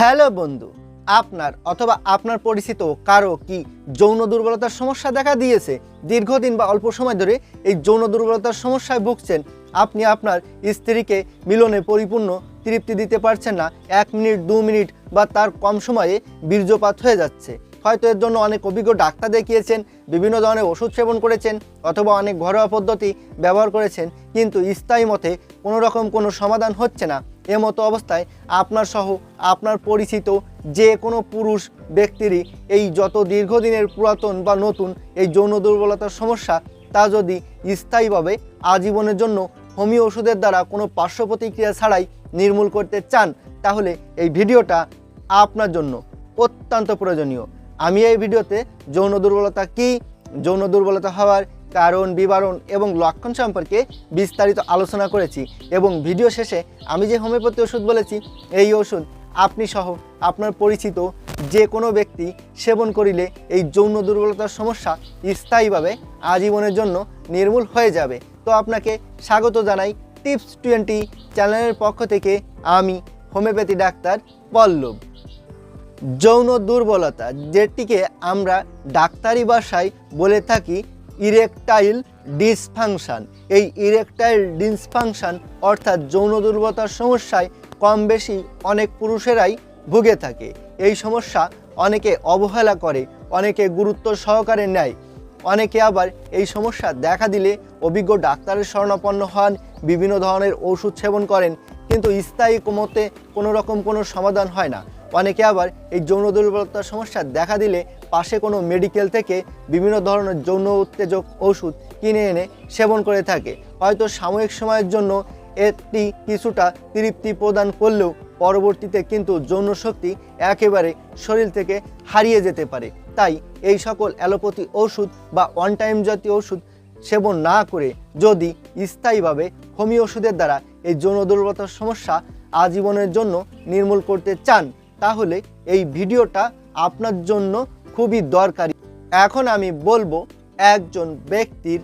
Hello বন্ধু, আপনার অথবা আপনার পরিচিত কারও কি যৌন দুর্বলতার সমস্যা দেখা দিয়েছে? দীর্ঘদিন বা অল্প সময় ধরে এই যৌন দুর্বলতার সমস্যায় ভুগছেন। আপনি আপনার স্ত্রীকে মিলনে পরিপূর্ণ তৃপ্তি দিতে পারছেন না। এক মিনিট, দু মিনিট বা তার কম সময়ে বীর্যপাত হয়ে যাচ্ছে। হয়তো এর জন্য অনেক অভিজ্ঞ ডাক্তার দেখিয়েছেন, বিভিন্ন ধরনের ওষুধ সেবন করেছেন অথবা অনেক ঘরোয়া পদ্ধতি ব্যবহার করেছেন। কিন্তু স্থায়ী মতে কোনো রকম কোনো সমাধান হচ্ছে না। এমতো অবস্থায় আপনার সহ আপনার পরিচিত যে কোনো পুরুষ ব্যক্তিরই এই যত দীর্ঘদিনের পুরাতন বা নতুন এই যৌন দুর্বলতার সমস্যা তা যদি স্থায়ীভাবে আজীবনের জন্য হোমিও ওষুধের দ্বারা কোনো পার্শ্ব প্রতিক্রিয়া ছাড়াই নির্মূল করতে চান, তাহলে এই ভিডিওটা আপনার জন্য অত্যন্ত প্রয়োজনীয়। আমি এই ভিডিওতে যৌন দুর্বলতা কী, যৌন দুর্বলতা হওয়ার কারণ, বিবরণ এবং লক্ষণ সম্পর্কে বিস্তারিত আলোচনা করেছি এবং ভিডিও শেষে আমি যে হোমিওপ্যাথি ওষুধ বলেছি, এই ওষুধ আপনি সহ আপনার পরিচিত যে কোনো ব্যক্তি সেবন করিলে এই যৌন দুর্বলতার সমস্যা স্থায়ীভাবে আজীবনের জন্য নির্মূল হয়ে যাবে। তো আপনাকে স্বাগত জানাই টিপস টোয়েন্টি চ্যানেলের পক্ষ থেকে আমি হোমিওপ্যাথি ডাক্তার পল্লব। যৌন দুর্বলতা, যেটিকে আমরা ডাক্তারি ভাষায় বলে থাকি ইরেকটাইল ডিসফাংশন। এই ইরেকটাইল ডিসফাংশন অর্থাৎ যৌন দুর্বলতার সমস্যায় কম বেশি অনেক পুরুষেরাই ভুগে থাকে। এই সমস্যা অনেকে অবহেলা করে, অনেকে গুরুত্ব সহকারে নেয়। অনেকে আবার এই সমস্যা দেখা দিলে অভিজ্ঞ ডাক্তারের শরণাপন্ন হন, বিভিন্ন ধরনের ওষুধ সেবন করেন, কিন্তু স্থায়ী মতে কোনো রকম কোনো সমাধান হয় না। অনেকে আবার এই যৌন দুর্বলতার সমস্যা দেখা দিলে পাশে কোনো মেডিকেল থেকে বিভিন্ন ধরনের যৌন উত্তেজক ওষুধ কিনে এনে সেবন করে থাকে। হয়তো সাময়িক সময়ের জন্য এটি কিছুটা তৃপ্তি প্রদান করলেও পরবর্তীতে কিন্তু যৌন শক্তি একেবারে শরীর থেকে হারিয়ে যেতে পারে। তাই এই সকল অ্যালোপ্যাথি ওষুধ বা ওয়ান টাইম জাতীয় ওষুধ সেবন না করে যদি স্থায়ীভাবে হোমিও ওষুধের দ্বারা এই যৌন দুর্বলতার সমস্যা আজীবনের জন্য নির্মূল করতে চান তাহলে এই ভিডিওটা আপনার জন্য খুবই দরকারি। এখন আমি বলব একজন ব্যক্তির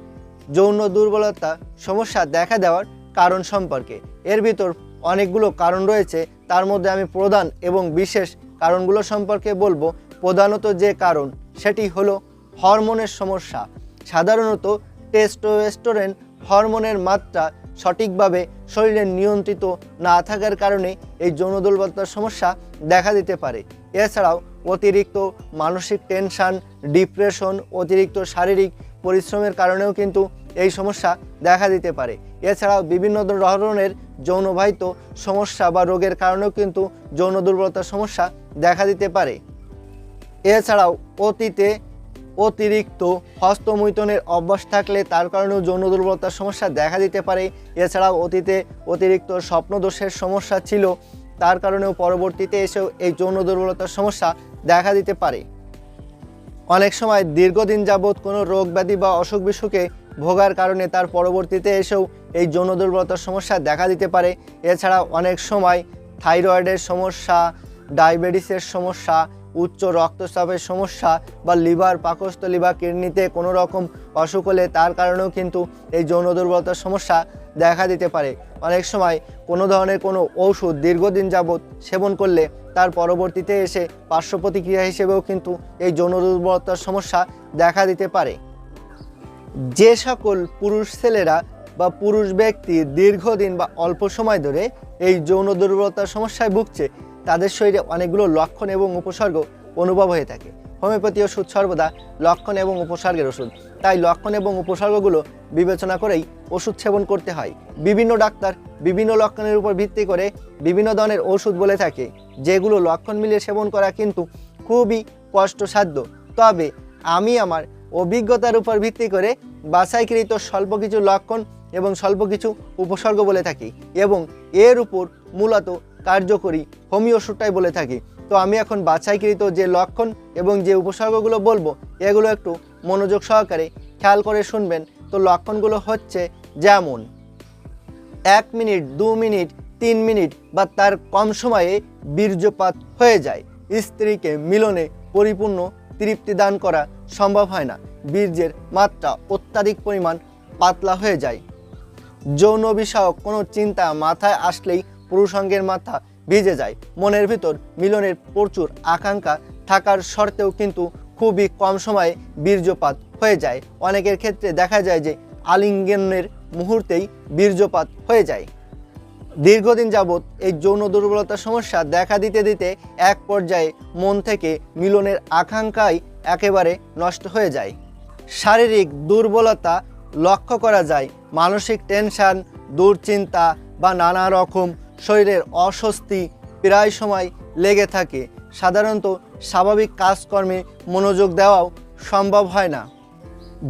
যৌন দুর্বলতা সমস্যা দেখা দেওয়ার কারণ সম্পর্কে। এর ভিতর অনেকগুলো কারণ রয়েছে, তার মধ্যে আমি প্রধান এবং বিশেষ কারণগুলো সম্পর্কে বলব। প্রধানত যে কারণ, সেটি হলো হরমোনের সমস্যা। সাধারণত টেস্টোস্টেরন হরমোনের মাত্রা সঠিকভাবে শরীরে নিয়ন্ত্রিত না থাকার কারণে এই যৌন দুর্বলতার সমস্যা দেখা দিতে পারে। এছাড়াও অতিরিক্ত মানসিক টেনশন, ডিপ্রেশন, অতিরিক্ত শারীরিক পরিশ্রমের কারণেও কিন্তু এই সমস্যা দেখা দিতে পারে। এছাড়াও বিভিন্ন ধরনের যৌনবাহিত সমস্যা বা রোগের কারণেও কিন্তু যৌন দুর্বলতার সমস্যা দেখা দিতে পারে। এছাড়াও অতীতে অতিরিক্ত হস্তমৈথনের অভ্যাস থাকলে তার কারণেও যৌন দুর্বলতার সমস্যা দেখা দিতে পারে। এছাড়াও অতীতে অতিরিক্ত স্বপ্নদোষের সমস্যা ছিল, তার কারণেও পরবর্তীতে এসেও এই যৌন দুর্বলতার সমস্যা দেখা দিতে পারে। অনেক সময় দীর্ঘদিন যাবৎ কোনো রোগ ব্যাধি বা অসুখ বিসুখে ভোগার কারণে তার পরবর্তীতে এসেও এই যৌন দুর্বলতার সমস্যা দেখা দিতে পারে। এছাড়া অনেক সময় থাইরয়েডের সমস্যা, ডায়াবেটিসের সমস্যা উচ্চ রক্তচাপের সমস্যা বা লিভার পাকস্থলী বা কিডনিতে কোনো রকম অসুখ হলে তার কারণেও কিন্তু এই যৌন দুর্বলতার সমস্যা দেখা দিতে পারে। অনেক সময় কোনো ধরনের কোনো ঔষধ দীর্ঘদিন যাবৎ সেবন করলে তার পরবর্তীতে এসে পার্শ্ব প্রতিক্রিয়া হিসেবেও কিন্তু এই যৌন দুর্বলতার সমস্যা দেখা দিতে পারে। যে সকল পুরুষ ছেলেরা বা পুরুষ ব্যক্তি দীর্ঘদিন বা অল্প সময় ধরে এই যৌন দুর্বলতার সমস্যায় ভুগছে তাদের শরীরে অনেকগুলো লক্ষণ এবং উপসর্গ অনুভব হয়ে থাকে। হোমিওপ্যাথি ওষুধ সর্বদা লক্ষণ এবং উপসর্গের ওষুধ। তাই লক্ষণ এবং উপসর্গগুলো বিবেচনা করেই ওষুধ সেবন করতে হয়। বিভিন্ন ডাক্তার বিভিন্ন লক্ষণের উপর ভিত্তি করে বিভিন্ন ধরনের ওষুধ বলে থাকে, যেগুলো লক্ষণ মিলিয়ে সেবন করা কিন্তু খুবই কষ্টসাধ্য। তবে আমি আমার অভিজ্ঞতার উপর ভিত্তি করে বাছাইকৃত স্বল্প কিছু লক্ষণ এবং স্বল্প কিছু উপসর্গ বলে থাকি এবং এর উপর মূলত কার্যকরী, হোমিও ওষুধটাই বলে থাকি। তো আমি এখন বাছাইকৃত যে লক্ষণ এবং যে উপসর্গগুলো বলব, এগুলো একটু মনোযোগ সহকারে খেয়াল করে শুনবেন। তো লক্ষণগুলো হচ্ছে যেমন, এক মিনিট, দু মিনিট, তিন মিনিট বা তার কম সময়ে বীর্যপাত হয়ে যায়। স্ত্রীকে মিলনে পরিপূর্ণ তৃপ্তি দান করা সম্ভব হয় না। বীর্যের মাত্রা অত্যাধিক পরিমাণ পাতলা হয়ে যায়। যৌন বিষয়ক কোনো চিন্তা মাথায় আসলেই পুরুষাঙ্গের মাথা ভিজে যায়। মনের ভিতর মিলনের প্রচুর আকাঙ্ক্ষা থাকার সত্ত্বেও কিন্তু খুবই কম সময়ে বীর্যপাত হয়ে যায়। অনেকের ক্ষেত্রে দেখা যায় যে আলিঙ্গনের মুহূর্তেই বীর্যপাত হয়ে যায়। দীর্ঘদিন যাবৎ এই যৌন দুর্বলতার সমস্যা দেখা দিতে দিতে এক পর্যায়ে মন থেকে মিলনের আকাঙ্ক্ষাই একেবারে নষ্ট হয়ে যায়। শারীরিক দুর্বলতা লক্ষ্য করা যায়। মানসিক টেনশন, দুশ্চিন্তা বা নানা রকম শরীরের অস্বস্তি প্রায় সময় লেগে থাকে। সাধারণত স্বাভাবিক কাজকর্মে মনোযোগ দেওয়াও সম্ভব হয় না।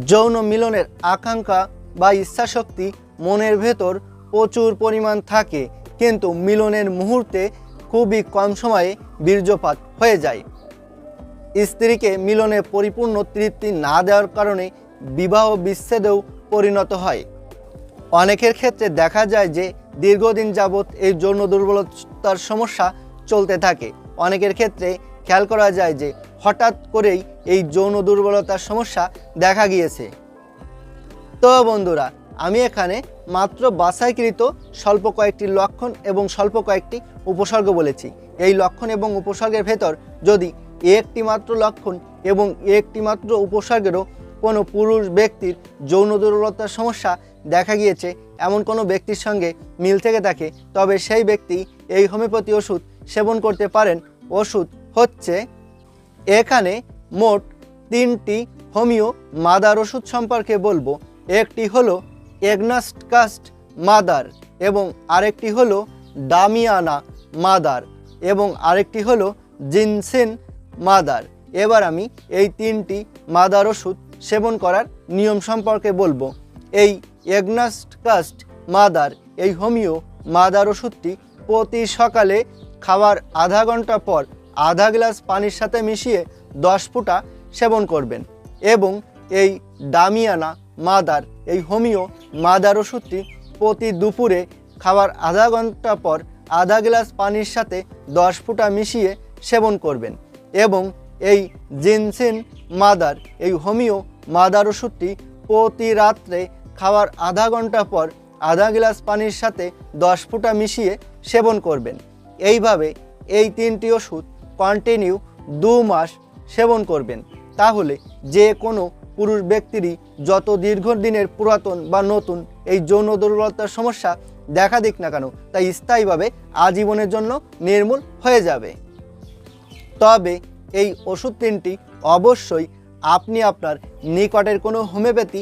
যৌন মিলনের আকাঙ্ক্ষা বা ইচ্ছাশক্তি মনের ভেতর প্রচুর পরিমাণ থাকে, কিন্তু মিলনের মুহূর্তে খুবই কম সময়ে বীর্যপাত হয়ে যায়। স্ত্রীকে মিলনে পরিপূর্ণ তৃপ্তি না দেওয়ার কারণে বিবাহ বিচ্ছেদেও পরিণত হয়। অনেকের ক্ষেত্রে দেখা যায় যে দীর্ঘদিন যাবৎ এই যৌন দুর্বলতার সমস্যা চলতে থাকে। অনেকের ক্ষেত্রে খেয়াল করা যায় যে হঠাৎ করেই এই যৌন দুর্বলতার সমস্যা দেখা গিয়েছে। তো বন্ধুরা, আমি এখানে মাত্র বাছাইকৃত স্বল্প কয়েকটি লক্ষণ এবং স্বল্প কয়েকটি উপসর্গ বলেছি। এই লক্ষণ এবং উপসর্গের ভেতর যদি একটি মাত্র লক্ষণ এবং একটি মাত্র উপসর্গেরও কোনো পুরুষ ব্যক্তির যৌন দুর্বলতার সমস্যা দেখা গিয়েছে, এমন কোনো ব্যক্তির সঙ্গে মিল থেকে থাকে, তবে সেই ব্যক্তি এই হোমিওপ্যাথি ওষুধ সেবন করতে পারেন। ওষুধ হচ্ছে এখানে মোট তিনটি হোমিও মাদার ওষুধ সম্পর্কে বলব। একটি হলো এগনাস্টকাস্ট মাদার এবং আরেকটি হলো ডামিয়ানা মাদার এবং আরেকটি হলো জিনসেন মাদার। এবার আমি এই তিনটি মাদার ওষুধ সেবন করার নিয়ম সম্পর্কে বলব। এই এগনাস্টকাস্ট মাদার, এই হোমিও মাদার ওষুধটি প্রতি সকালে খাওয়ার আধা ঘণ্টা পর আধা গ্লাস পানির সাথে মিশিয়ে দশ ফুটা সেবন করবেন এবং এই ডামিয়ানা মাদার, এই হোমিও মাদার ওষুধটি প্রতি দুপুরে খাওয়ার আধা ঘণ্টা পর আধা গ্লাস পানির সাথে দশ ফুটা মিশিয়ে সেবন করবেন এবং এই জিনসিন মাদার, এই হোমিও মাদার ওষুধটি প্রতি রাত্রে খাওয়ার আধা ঘণ্টা পর আধা গ্লাস পানির সাথে দশ ফুটা মিশিয়ে সেবন করবেন। এইভাবে এই তিনটি ওষুধ কন্টিনিউ দু মাস সেবন করবেন। তাহলে যে কোনো পুরুষ ব্যক্তিরই যত দীর্ঘদিনের পুরাতন বা নতুন এই যৌন দুর্বলতার সমস্যা দেখা দিক না কেন, তা স্থায়ীভাবে আজীবনের জন্য নির্মূল হয়ে যাবে। তবে এই ওষুধ তিনটি অবশ্যই আপনি আপনার নিকটের কোনো হোমিওপ্যাথি